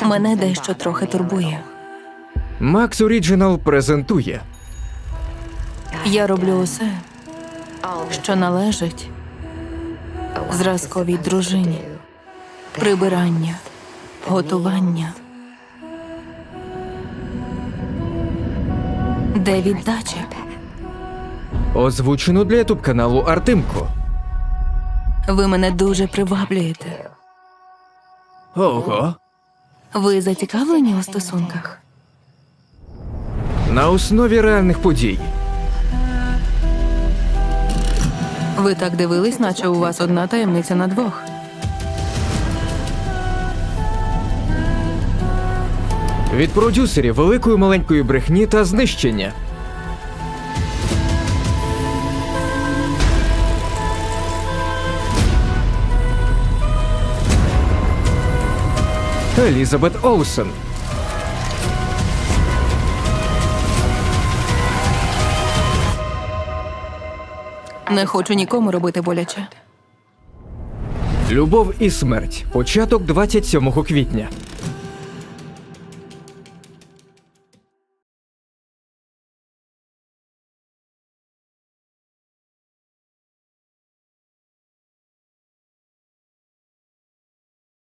Мене дещо трохи турбує. Макс Оріджинал презентує Я роблю усе, що належить зразковій дружині. Прибирання, готування. Де віддача? озвучено для ютуб каналу Артемко. Ви мене дуже приваблюєте. Ого. Ви зацікавлені у стосунках? На основі реальних подій. Ви так дивились, наче у вас одна таємниця на двох. Від продюсерів великої маленької брехні та знищення. Елізабет Олсен. Не хочу нікому робити боляче. Любов і смерть. Початок 27 квітня.